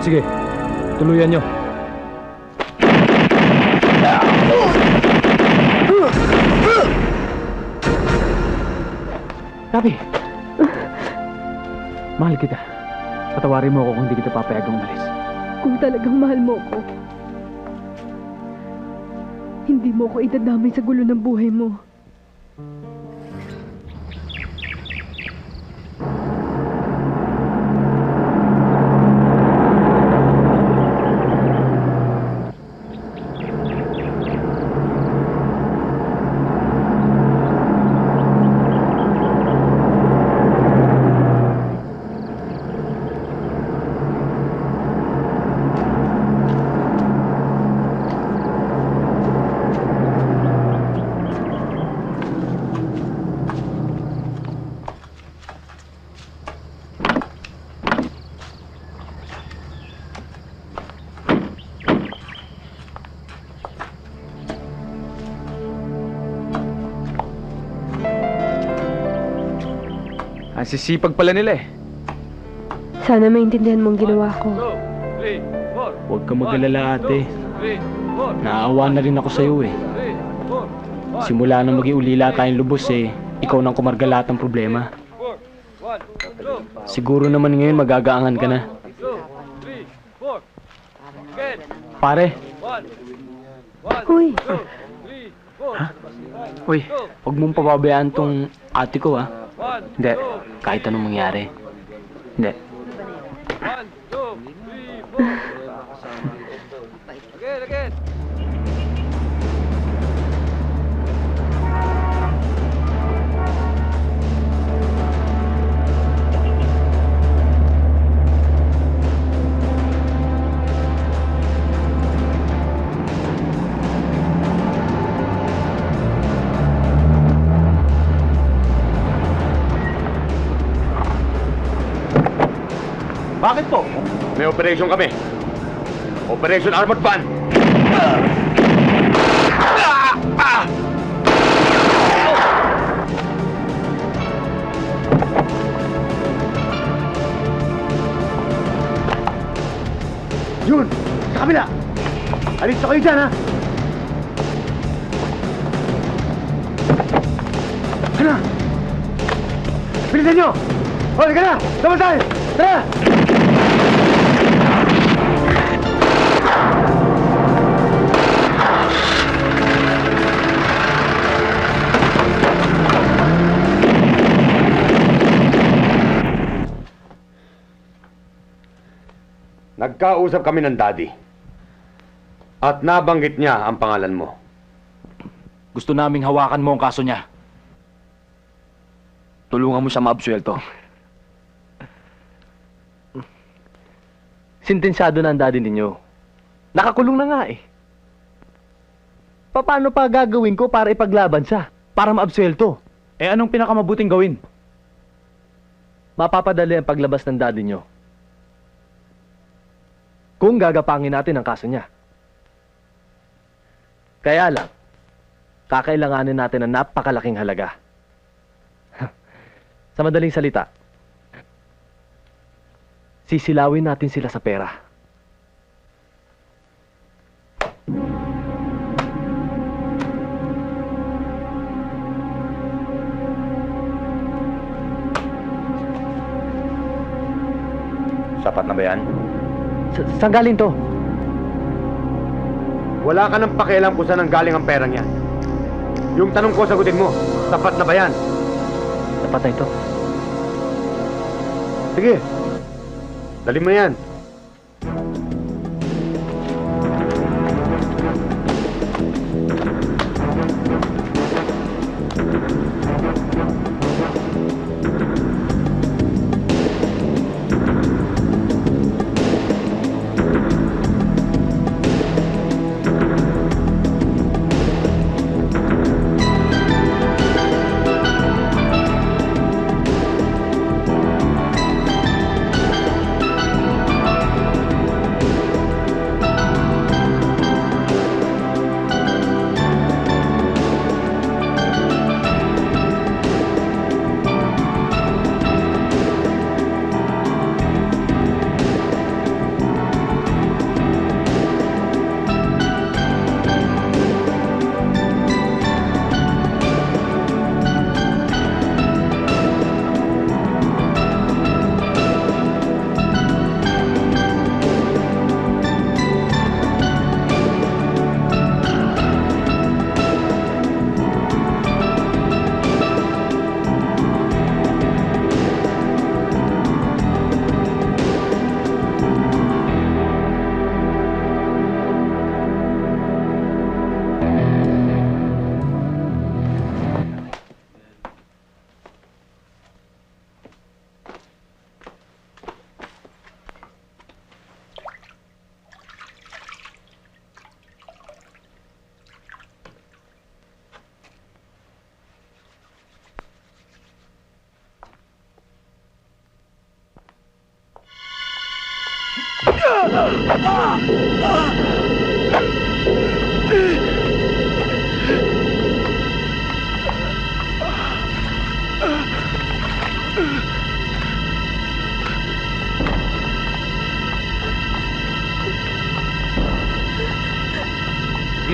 Sige, tuluyan nyo. Gabi! Mahal kita. Patawarin mo ako kung hindi kita papayagang umalis. Kung talagang mahal mo ko, hindi mo ko idadamay sa gulo ng buhay mo. Sisipag pala nila eh. Sana maintindihan mong ginawa ko. Huwag ka mag-alala ate. Naawa na rin ako sa'yo eh. Simula nang maging ulila tayong lubos eh, ikaw nang kumarga lahat ng problema. Siguro naman ngayon magagaangan ka na. Pare, Uy, uy, huwag mong pababayaan tong ate ko ah. Hindi, kahit anong mangyari. Hindi. Operation kami. Operation Armored Van. Yun! Sa kabila! Alis na dyan, ha? Ano? Bilisan nyo! Halika na! Sama tayo! Tara! Nagkausap kami ng daddy. At nabanggit niya ang pangalan mo. Gusto naming hawakan mo ang kaso niya. Tulungan mo siya maabsuelto. Sintensyado na ang daddy ninyo. Nakakulong na nga eh. Paano pa gagawin ko para ipaglaban siya? Para maabsuelto? Eh anong pinakamabuting gawin? Mapapadali ang paglabas ng daddy nyo. Kung gagapangin natin ang kaso niya. Kaya lang, kakailanganin natin ng napakalaking halaga. sa madaling salita, sisilawin natin sila sa pera. Sapat na ba yan? Sa saan galing to? Wala ka nang pakialam kung saan ang galing ang perang yan. Yung tanong ko, sagutin mo. Sapat na ba yan? Dapat na ito. Sige. Dali mo na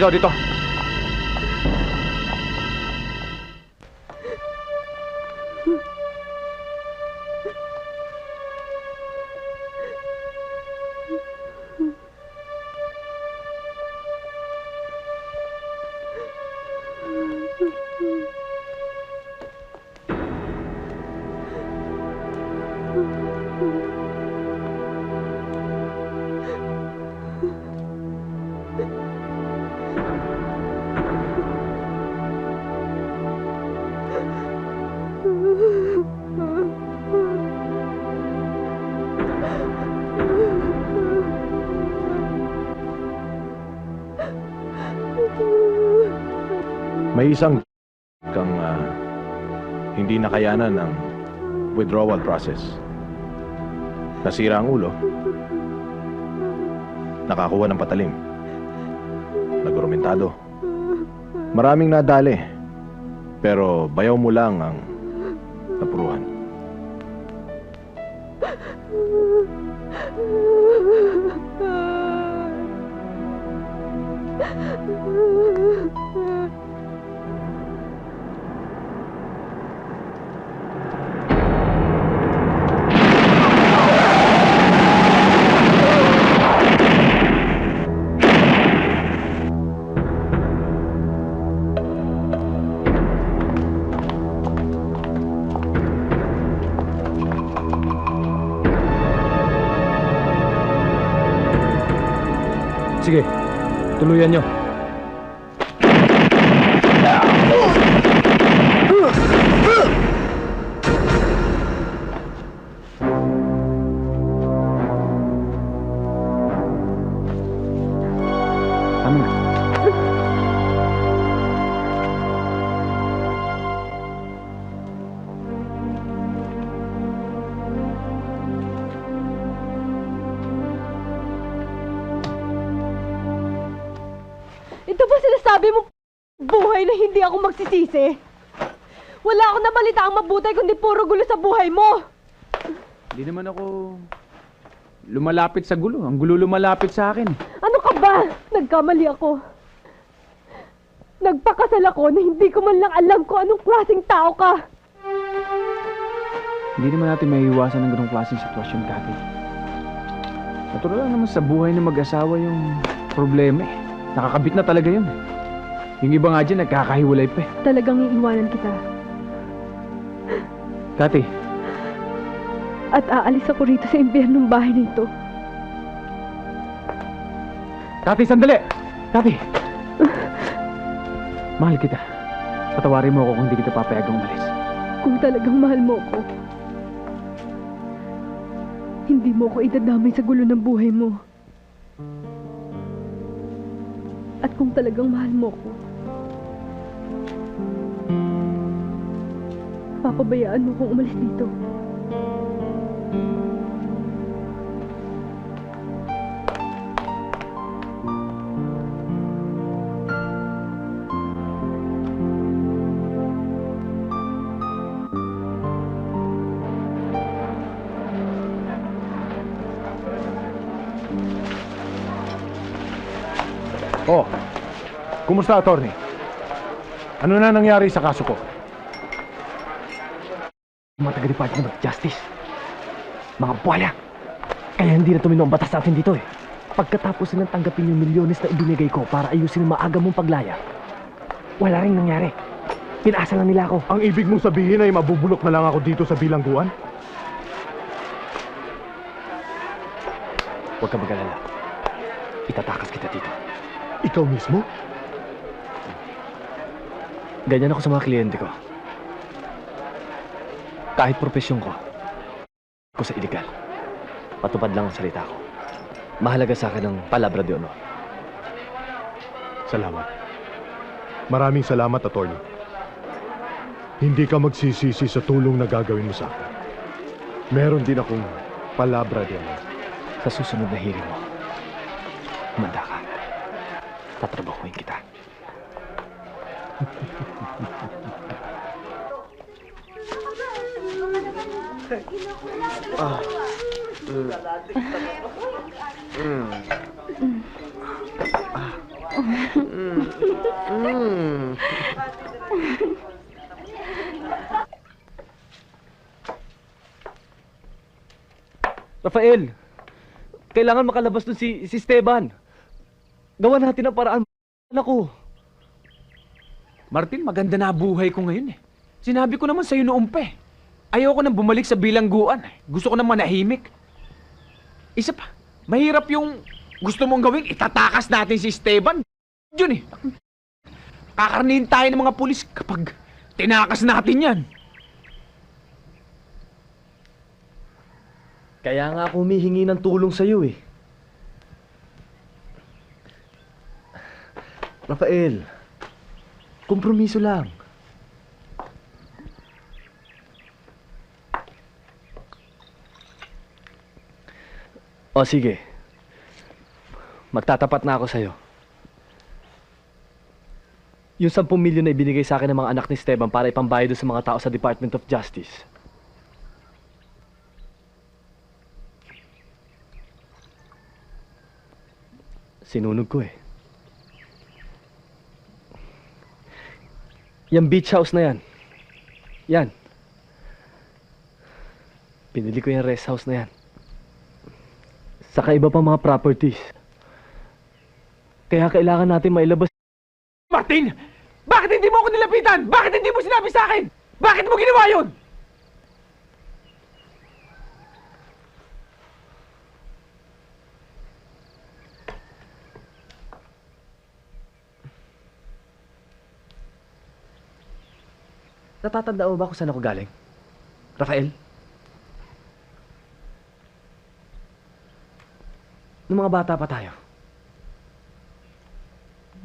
yan. Dito, dito. May isang kang ah, hindi nakayanan ng withdrawal process. Nasira ang ulo. Nakakuha ng patalim. Nagurumentado. Maraming nadali. Pero bayaw mo lang ang napuruhan. Sige, tuluyan nyo. Magsisisi? Wala akong nabalita ang mabuti kundi puro gulo sa buhay mo. Hindi naman ako lumalapit sa gulo. Ang gulo lumalapit sa akin. Ano ka ba? Nagkamali ako. Nagpakasal ako na hindi ko man lang alam kung anong klaseng tao ka. Hindi naman natin may iwasan ng ganong klaseng sitwasyon dati. Natural lang naman sa buhay ng mag-asawa yung problema eh. Nakakabit na talaga yun. Yung iba nga dyan, nagkakahiwalay pa eh. Talagang iiwanan kita. Kati, At aalis ako rito sa impyernong bahay nito. Kati, sandali! Kati! Mahal kita. Patawarin mo ako kung hindi kita papayagang umalis. Kung talagang mahal mo ako, hindi mo ako idadamay sa gulo ng buhay mo. At kung talagang mahal mo ako, papabayaan mo kong umalis dito. Oh, kumusta, attorney? Ano na nangyari sa kaso ko? Mga taga-Department of Justice. Mga buwala. Kaya hindi na tumino ang batas natin dito eh. Pagkatapos nilang tanggapin yung milyones na ibinigay ko para ayusin ang maaga mong paglaya, wala rin nangyari. Pinasa lang nila ako. Ang ibig mong sabihin ay mabubulok na lang ako dito sa bilangguan? Huwag ka mag-alala. Itatakas kita dito. Ikaw mismo? Ganyan ako sa mga kliyente ko. Kahit profesyon ko, ko sa illegal. Patupad lang ang salita ko. Mahalaga sa akin ang palabra de honor. Salamat. Maraming salamat, attorney. Hindi ka magsisisi sa tulong na gagawin mo sa akin. Meron din akong palabra din. Sa susunod na hearing mo, humanda ka. Tatrabahuin kita. Rafael, kailangan makalabas dun si, si Esteban. Gawa natin ang paraan. Ako. Martin, maganda na buhay ko ngayon eh. Sinabi ko naman sa'yo noong pa eh. Ayoko nang bumalik sa bilangguan. eh. Gusto ko nang manahimik. Isa pa, mahirap yung gusto mong gawin, itatakas natin si Esteban. Yun eh. Kakarnihin tayo ng mga pulis kapag tinakas natin yan. Kaya nga ako humihingi ng tulong sa'yo eh. Rafael, kompromiso lang. O sige, magtatapat na ako sa'yo. Yung 10 milyon na ibinigay sa akin ng mga anak ni Esteban para ipambayad sa mga tao sa Department of Justice. Sinunog ko eh. Yung beach house na yan. Yan. Pinili ko yung rest house na yan. Saka iba pa mga properties. Kaya kailangan natin mailabas. Martin! Bakit hindi mo ako nilapitan? Bakit hindi mo sinabi sa akin? Bakit mo ginawa yun? Natatanda mo ba kung saan ako galing? Rafael? Nung mga bata pa tayo.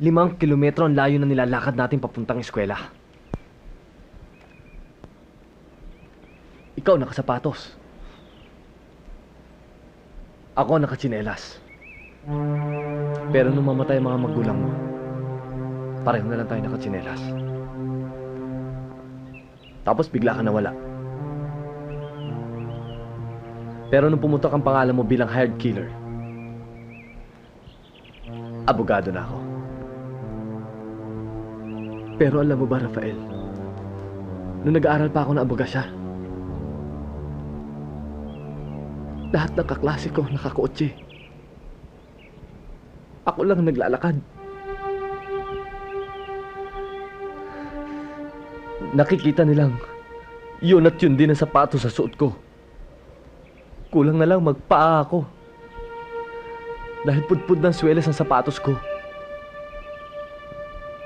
Limang kilometro ang layo na nilalakad natin papuntang eskwela. Ikaw nakasapatos. Ako nakatsinelas. Pero nung mamatay ang mga magulang mo, pareho na lang tayo nakatsinelas. Tapos bigla ka nawala. Pero nung pumutok ang pangalan mo bilang hired killer, abogado na ako. Pero alam mo ba, Rafael, nung nag-aaral pa ako ng abogasya, lahat ng kaklase ko nakakotse. Ako lang naglalakad. Nakikita nilang yun at yun din ang sapatos sa suot ko. Kulang na lang magpaa ako. Dahil pudpud ng swelas ang sapatos ko.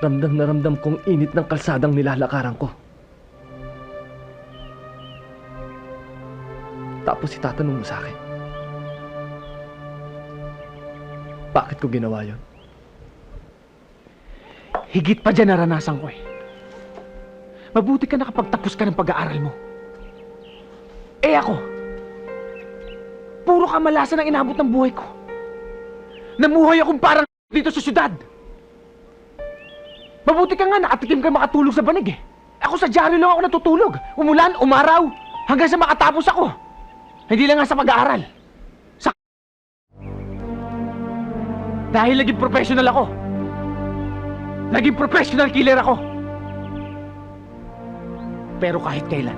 Ramdam na ramdam kong init ng kalsadang nilalakaran ko. Tapos itatanong mo sa akin. Bakit ko ginawa yon? Higit pa dyan naranasan ko eh. Mabuti ka nakapagtapos ka ng pag-aaral mo. Eh ako, puro kamalasan ang inabot ng buhay ko. Namuhay akong parang dito sa syudad. Mabuti ka nga, nakatikim ka makatulog sa banig eh. Ako sa dyaryo lang ako natutulog. Umulan, umaraw, hanggang sa makatapos ako. Hindi lang nga sa pag-aaral. Sa... Dahil naging professional ako. Naging professional killer ako. Pero kahit kailan,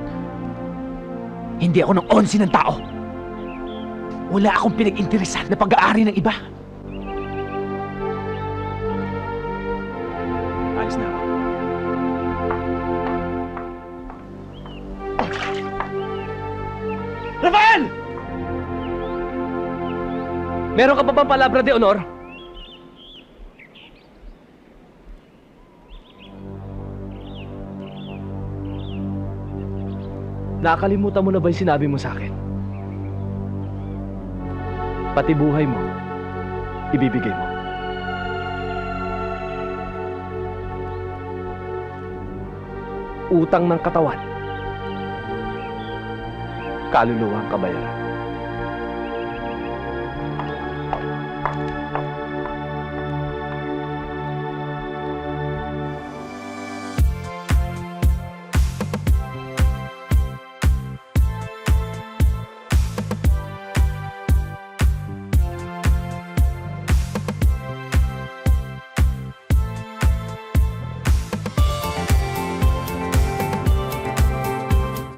hindi ako ng onsi ng tao. Wala akong pinag-interesan na pag-aari ng iba. Na ako. Rafael! Meron ka pa bang palabra de honor? Nakakalimutan mo na ba yung sinabi mo sa akin? Pati buhay mo, ibibigay mo. Utang ng katawan. Kaluluwang kabayaran.